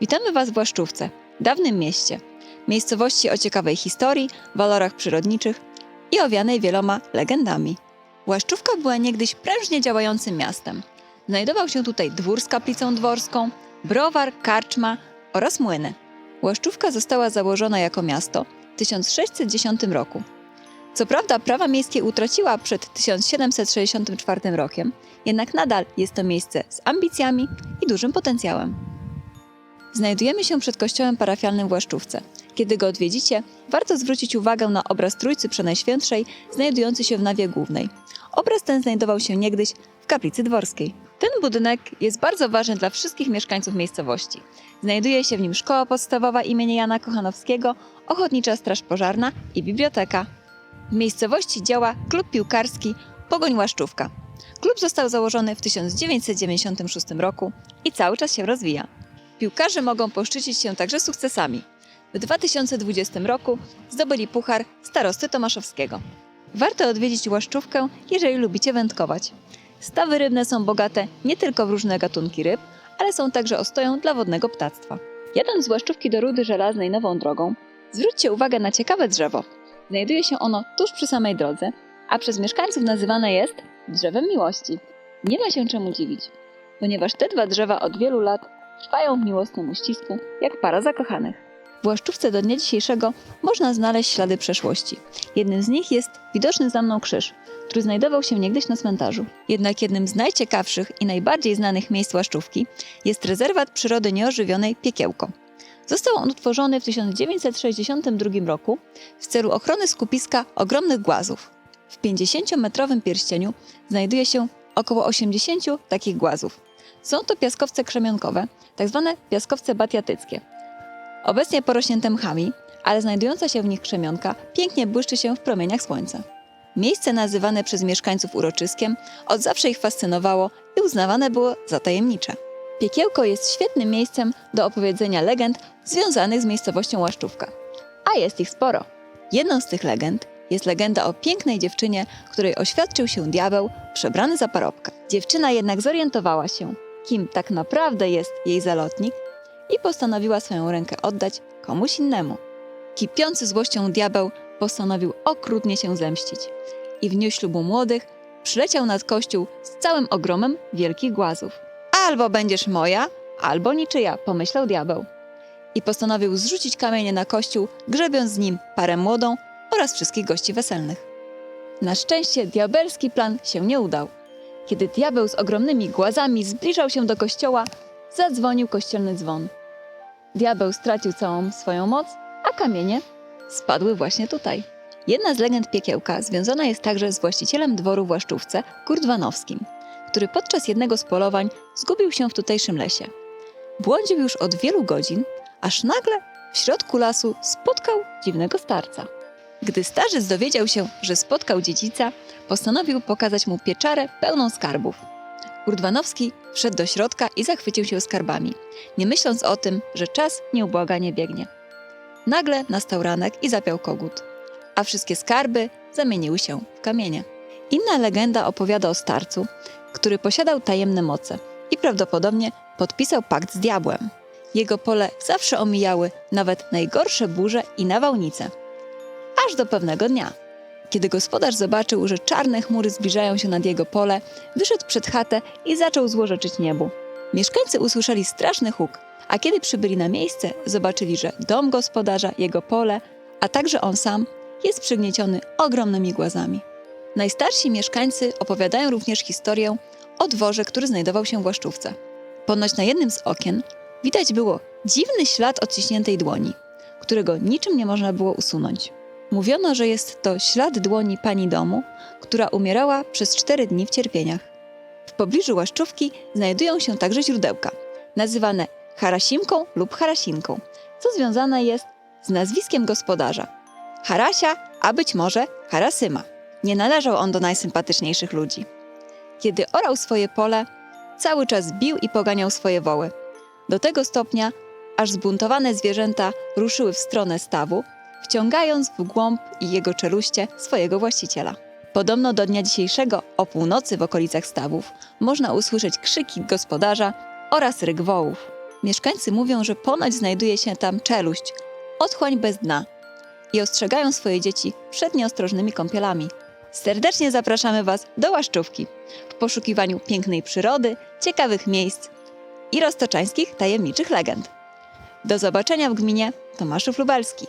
Witamy Was w Łaszczówce, dawnym mieście. Miejscowości o ciekawej historii, walorach przyrodniczych i owianej wieloma legendami. Łaszczówka była niegdyś prężnie działającym miastem. Znajdował się tutaj dwór z kaplicą dworską, browar, karczma oraz młyny. Łaszczówka została założona jako miasto w 1610 roku. Co prawda prawa miejskie utraciła przed 1764 rokiem, jednak nadal jest to miejsce z ambicjami i dużym potencjałem. Znajdujemy się przed kościołem parafialnym w Łaszczówce. Kiedy go odwiedzicie, warto zwrócić uwagę na obraz Trójcy Przenajświętszej znajdujący się w nawie głównej. Obraz ten znajdował się niegdyś w kaplicy dworskiej. Ten budynek jest bardzo ważny dla wszystkich mieszkańców miejscowości. Znajduje się w nim szkoła podstawowa imienia Jana Kochanowskiego, ochotnicza straż pożarna i biblioteka. W miejscowości działa klub piłkarski Pogoń Łaszczówka. Klub został założony w 1996 roku i cały czas się rozwija. Piłkarze mogą poszczycić się także sukcesami. W 2020 roku zdobyli puchar starosty Tomaszowskiego. Warto odwiedzić Łaszczówkę, jeżeli lubicie wędkować. Stawy rybne są bogate nie tylko w różne gatunki ryb, ale są także ostoją dla wodnego ptactwa. Jadąc z Łaszczówki do Rudy Żelaznej nową drogą, zwróćcie uwagę na ciekawe drzewo. Znajduje się ono tuż przy samej drodze, a przez mieszkańców nazywane jest drzewem miłości. Nie ma się czemu dziwić, ponieważ te dwa drzewa od wielu lat trwają w miłosnym uścisku, jak para zakochanych. W Łaszczówce do dnia dzisiejszego można znaleźć ślady przeszłości. Jednym z nich jest widoczny za mną krzyż, który znajdował się niegdyś na cmentarzu. Jednak jednym z najciekawszych i najbardziej znanych miejsc Łaszczówki jest rezerwat przyrody nieożywionej Piekiełko. Został on utworzony w 1962 roku w celu ochrony skupiska ogromnych głazów. W 50-metrowym pierścieniu znajduje się około 80 takich głazów. Są to piaskowce krzemionkowe, tak zwane piaskowce batiatyckie. Obecnie porośnięte mchami, ale znajdująca się w nich krzemionka pięknie błyszczy się w promieniach słońca. Miejsce nazywane przez mieszkańców uroczyskiem od zawsze ich fascynowało i uznawane było za tajemnicze. Piekiełko jest świetnym miejscem do opowiedzenia legend związanych z miejscowością Łaszczówka. A jest ich sporo. Jedną z tych legend jest legenda o pięknej dziewczynie, której oświadczył się diabeł przebrany za parobka. Dziewczyna jednak zorientowała się, kim tak naprawdę jest jej zalotnik i postanowiła swoją rękę oddać komuś innemu. Kipiący złością diabeł postanowił okrutnie się zemścić i w dniu ślubu młodych przyleciał nad kościół z całym ogromem wielkich głazów. Albo będziesz moja, albo niczyja, pomyślał diabeł. I postanowił zrzucić kamienie na kościół, grzebiąc z nim parę młodą oraz wszystkich gości weselnych. Na szczęście diabelski plan się nie udał. Kiedy diabeł z ogromnymi głazami zbliżał się do kościoła, zadzwonił kościelny dzwon. Diabeł stracił całą swoją moc, a kamienie spadły właśnie tutaj. Jedna z legend piekiełka związana jest także z właścicielem dworu w Łaszczówce, Kurdwanowskim, który podczas jednego z polowań zgubił się w tutejszym lesie. Błądził już od wielu godzin, aż nagle w środku lasu spotkał dziwnego starca. Gdy starzec dowiedział się, że spotkał dziedzica, postanowił pokazać mu pieczarę pełną skarbów. Urdwanowski wszedł do środka i zachwycił się skarbami, nie myśląc o tym, że czas nieubłaganie biegnie. Nagle nastał ranek i zapiał kogut, a wszystkie skarby zamieniły się w kamienie. Inna legenda opowiada o starcu, który posiadał tajemne moce i prawdopodobnie podpisał pakt z diabłem. Jego pole zawsze omijały nawet najgorsze burze i nawałnice. Aż do pewnego dnia. Kiedy gospodarz zobaczył, że czarne chmury zbliżają się nad jego pole, wyszedł przed chatę i zaczął złorzeczyć niebu. Mieszkańcy usłyszeli straszny huk, a kiedy przybyli na miejsce, zobaczyli, że dom gospodarza, jego pole, a także on sam jest przygnieciony ogromnymi głazami. Najstarsi mieszkańcy opowiadają również historię o dworze, który znajdował się w Łaszczówce. Ponoć na jednym z okien widać było dziwny ślad odciśniętej dłoni, którego niczym nie można było usunąć. Mówiono, że jest to ślad dłoni pani domu, która umierała przez cztery dni w cierpieniach. W pobliżu Łaszczówki znajdują się także źródełka, nazywane Harasimką lub Harasinką, co związane jest z nazwiskiem gospodarza. Harasia, a być może Harasyma. Nie należał on do najsympatyczniejszych ludzi. Kiedy orał swoje pole, cały czas bił i poganiał swoje woły. Do tego stopnia, aż zbuntowane zwierzęta ruszyły w stronę stawu, wciągając w głąb i jego czeluście swojego właściciela. Podobno do dnia dzisiejszego o północy w okolicach stawów można usłyszeć krzyki gospodarza oraz ryk wołów. Mieszkańcy mówią, że ponoć znajduje się tam czeluść, otchłań bez dna i ostrzegają swoje dzieci przed nieostrożnymi kąpielami. Serdecznie zapraszamy Was do Łaszczówki w poszukiwaniu pięknej przyrody, ciekawych miejsc i roztoczańskich tajemniczych legend. Do zobaczenia w gminie Tomaszów Lubelski.